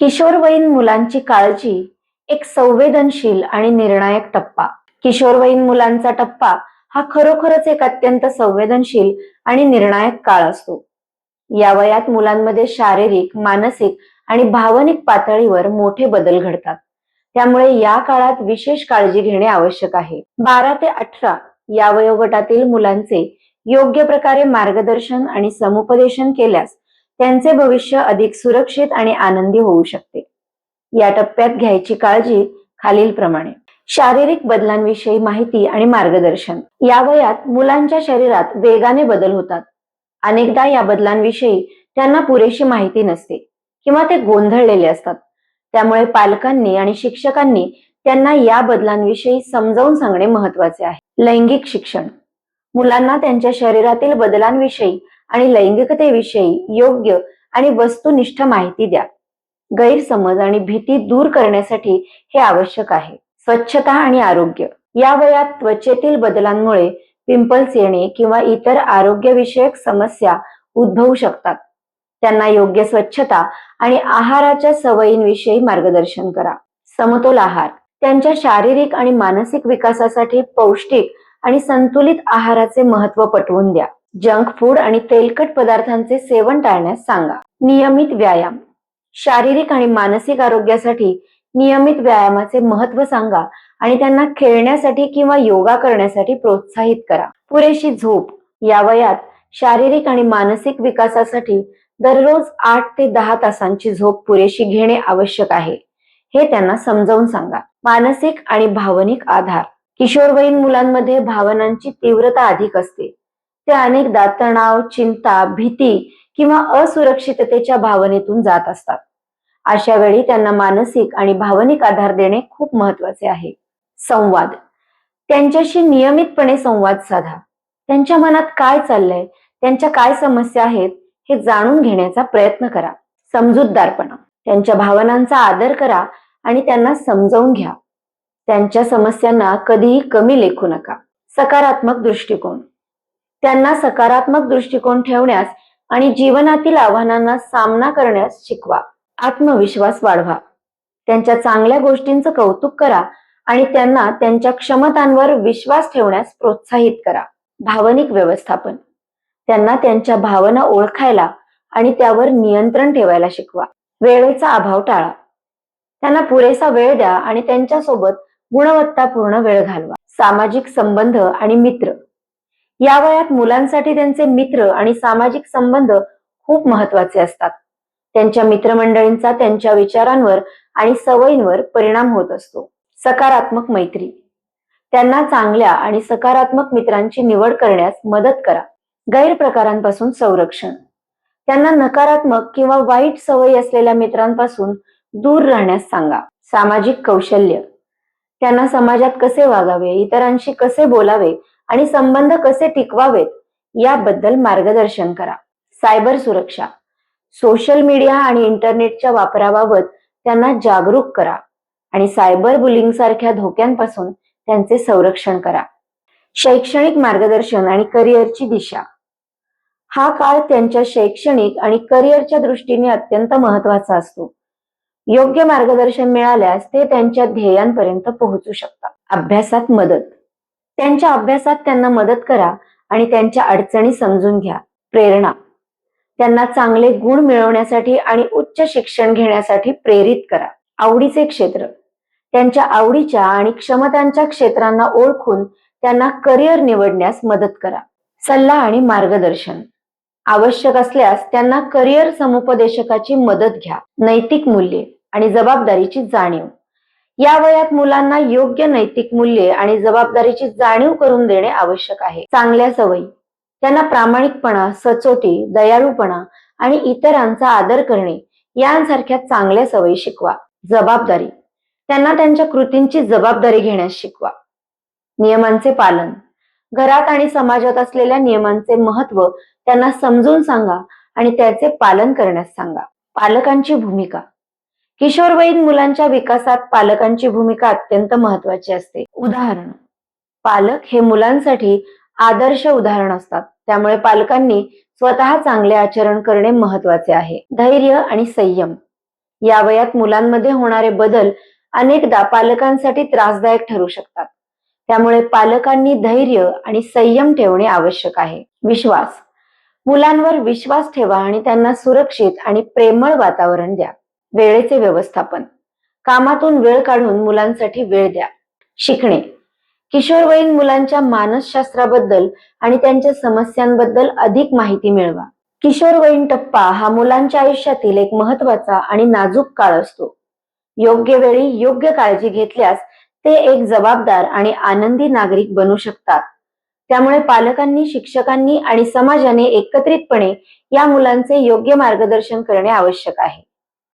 किशोरवयीन मुलांची काळजी एक संवेदनशील आणि निर्णायक टप्पा. किशोरवयीन मुलांचा टप्पा हा खरोखरच एक अत्यंत संवेदनशील आणि निर्णायक काळ असतो. या वयात मुलांमध्ये शारीरिक मानसिक आणि भावनिक पातळीवर मोठे बदल घडतात. त्यामुळे या काळात विशेष काळजी घेणे आवश्यक आहे. बारा ते अठरा या वयोगटातील मुलांचे योग्य प्रकारे मार्गदर्शन आणि समुपदेशन केल्यास त्यांचे भविष्य अधिक सुरक्षित आणि आनंदी होऊ शकते. या टप्प्यात घ्यायची काळजी खालीलप्रमाणे. शारीरिक बदलांविषयी माहिती आणि मार्गदर्शन. या वयात मुलांच्या शरीरात वेगाने बदल होतात. अनेकदा या बदलांविषयी त्यांना पुरेशी माहिती नसते किंवा ते गोंधळलेले असतात. त्यामुळे पालकांनी आणि शिक्षकांनी त्यांना या बदलांविषयी समजावून सांगणे महत्त्वाचे आहे. लैंगिक शिक्षण. मुलांना त्यांच्या शरीरातील बदलांविषयी आणि लैंगिकतेविषयी योग्य आणि वस्तुनिष्ठ माहिती द्या. गैरसमज आणि भीती दूर करण्यासाठी हे आवश्यक आहे. स्वच्छता आणि आरोग्य. या वयात त्वचेतील बदलांमुळे पिंपल्स येणे किंवा इतर आरोग्यविषयक समस्या उद्भवू शकतात. त्यांना योग्य स्वच्छता आणि आहाराच्या सवयींविषयी मार्गदर्शन करा. समतोल आहार. त्यांच्या शारीरिक आणि मानसिक विकासासाठी पौष्टिक आणि संतुलित आहाराचे महत्त्व पटवून द्या. जंक फूड आणि तेलकट पदार्थांचे सेवन टाळण्यास सांगा. नियमित व्यायाम. शारीरिक आणि मानसिक आरोग्यासाठी नियमित व्यायामाचे महत्त्व सांगा आणि त्यांना खेळण्यासाठी किंवा योगा करण्यासाठी प्रोत्साहित करा. पुरेशी झोप. या वयात शारीरिक आणि मानसिक विकासासाठी दररोज आठ ते दहा तासांची झोप पुरेशी घेणे आवश्यक आहे. हे त्यांना समजावून सांगा. मानसिक आणि भावनिक आधार. किशोरवयीन मुलांमध्ये भावनांची तीव्रता अधिक असते. ते अनेकदा तणाव चिंता भीती किंवा असुरक्षिततेच्या भावनेतून जात असतात. अशा वेळी त्यांना मानसिक आणि भावनिक आधार देणे खूप महत्त्वाचे आहे. संवाद. त्यांच्याशी नियमितपणे संवाद साधा. त्यांच्या मनात काय चाललंय? त्यांच्या काय समस्या आहेत? हे जाणून घेण्याचा प्रयत्न करा. समजूतदारपणा. त्यांच्या भावनांचा आदर करा आणि त्यांना समजावून घ्या. त्यांच्या समस्यांना कधीही कमी लेखू नका. सकारात्मक दृष्टिकोन. त्यांना सकारात्मक दृष्टिकोन ठेवण्यास आणि जीवनातील आव्हानांना सामना करण्यास शिकवा. आत्मविश्वास वाढवा. त्यांच्या चांगल्या गोष्टींचं कौतुक करा आणि त्यांना त्यांच्या क्षमतांवर विश्वास ठेवण्यास प्रोत्साहित करा. भावनिक व्यवस्थापन. त्यांना त्यांच्या भावना ओळखायला आणि त्यावर नियंत्रण ठेवायला शिकवा. वेळेचा अभाव टाळा. त्यांना पुरेसा वेळ द्या आणि त्यांच्यासोबत गुणवत्तापूर्ण वेळ घालवा. सामाजिक संबंध आणि मित्र. या वयात मुलांसाठी त्यांचे मित्र आणि सामाजिक संबंध खूप महत्त्वाचे असतात. त्यांच्या मित्रमंडळींचा त्यांच्या विचारांवर आणि सवयींवर परिणाम होत असतो. सकारात्मक मैत्री. त्यांना चांगल्या आणि सकारात्मक मित्रांची निवड करण्यास मदत करा. गैरप्रकारांपासून संरक्षण. त्यांना नकारात्मक किंवा वाईट सवयी असलेल्या मित्रांपासून दूर राहण्यास सांगा. सामाजिक कौशल्य. त्यांना समाजात कसे वागावे इतरांशी कसे बोलावे आणि संबंध कसे टिकवावेत याबद्दल मार्गदर्शन करा. सायबर सुरक्षा. सोशल मीडिया आणि इंटरनेटच्या वापराबाबत त्यांना जागरूक करा आणि सायबर बुलिंग सारख्या धोक्यांपासून त्यांचे संरक्षण करा. शैक्षणिक मार्गदर्शन आणि करिअरची दिशा. हा काळ त्यांच्या शैक्षणिक आणि करिअरच्या दृष्टीने अत्यंत महत्त्वाचा असतो. योग्य मार्गदर्शन मिळाल्यास ते त्यांच्या ध्येयांपर्यंत पोहोचू शकतात. अभ्यासात मदत. त्यांच्या अभ्यासात त्यांना मदत करा आणि त्यांच्या अडचणी समजून घ्या. प्रेरणा. त्यांना चांगले गुण मिळवण्यासाठी आणि उच्च शिक्षण घेण्यासाठी प्रेरित करा. आवडीचे क्षेत्र. त्यांच्या आवडीच्या आणि क्षमतांच्या क्षेत्रांना ओळखून त्यांना करिअर निवडण्यास मदत करा. सल्ला आणि मार्गदर्शन. आवश्यक असल्यास त्यांना करिअर समुपदेशकाची मदत घ्या. नैतिक मूल्ये आणि जबाबदारीची जाणीव. या वयात मुलांना योग्य नैतिक मूल्ये आणि जबाबदारीची जाणीव करून देणे आवश्यक आहे. चांगल्या सवयी त्यांना प्रामाणिकपणा सचोटी दयाळूपणा आणि इतरांचा आदर करणे यांसारख्या चांगल्या सवयी शिकवा. जबाबदारी त्यांना त्यांच्या कृतींची जबाबदारी घेण्यास शिकवा. नियमांचे पालन घरात आणि समाजात असलेल्या नियमांचे महत्त्व त्यांना समजून सांगा आणि त्याचे पालन करण्यास सांगा. पालकांची भूमिका किशोरवयीन मुलांच्या विकासात पालकांची भूमिका अत्यंत महत्वाची असते. उदाहरण पालक हे मुलांसाठी आदर्श उदाहरण असतात. त्यामुळे पालकांनी स्वतः चांगले आचरण करणे महत्त्वाचे आहे. धैर्य आणि संयम या वयात मुलांमध्ये होणारे बदल अनेकदा पालकांसाठी त्रासदायक ठरू शकतात. त्यामुळे पालकांनी धैर्य आणि संयम ठेवणे आवश्यक आहे. विश्वास मुलांवर विश्वास ठेवा आणि त्यांना सुरक्षित आणि प्रेमळ वातावरण द्या. वेळेचे व्यवस्थापन. कामातून वेळ काढून मुलांसाठी वेळ द्या. शिकणे. किशोरवयीन मुलांच्या मानसशास्त्राबद्दल आणि त्यांच्या समस्यांबद्दल अधिक माहिती मिळवा. किशोरवयीन टप्पा हा मुलांच्या आयुष्यातील एक महत्त्वाचा आणि नाजूक काळ असतो. योग्य वेळी योग्य काळजी घेतल्यास ते एक जबाबदार आणि आनंदी नागरिक बनू शकतात. त्यामुळे पालकांनी शिक्षकांनी आणि समाजाने एकत्रितपणे या मुलांचे योग्य मार्गदर्शन करणे आवश्यक आहे.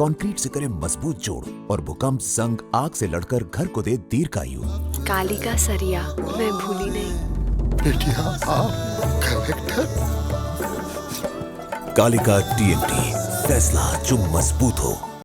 कंक्रीट से करे मज़बूत जोड़ और भूकंप संग आग से लड़कर घर को दे दीर्घायु। कालिका सरिया मैं भूली नहीं। बेटिया आप कलेक्टर? कालिका टीएमटी फैसला जो मज़बूत हो।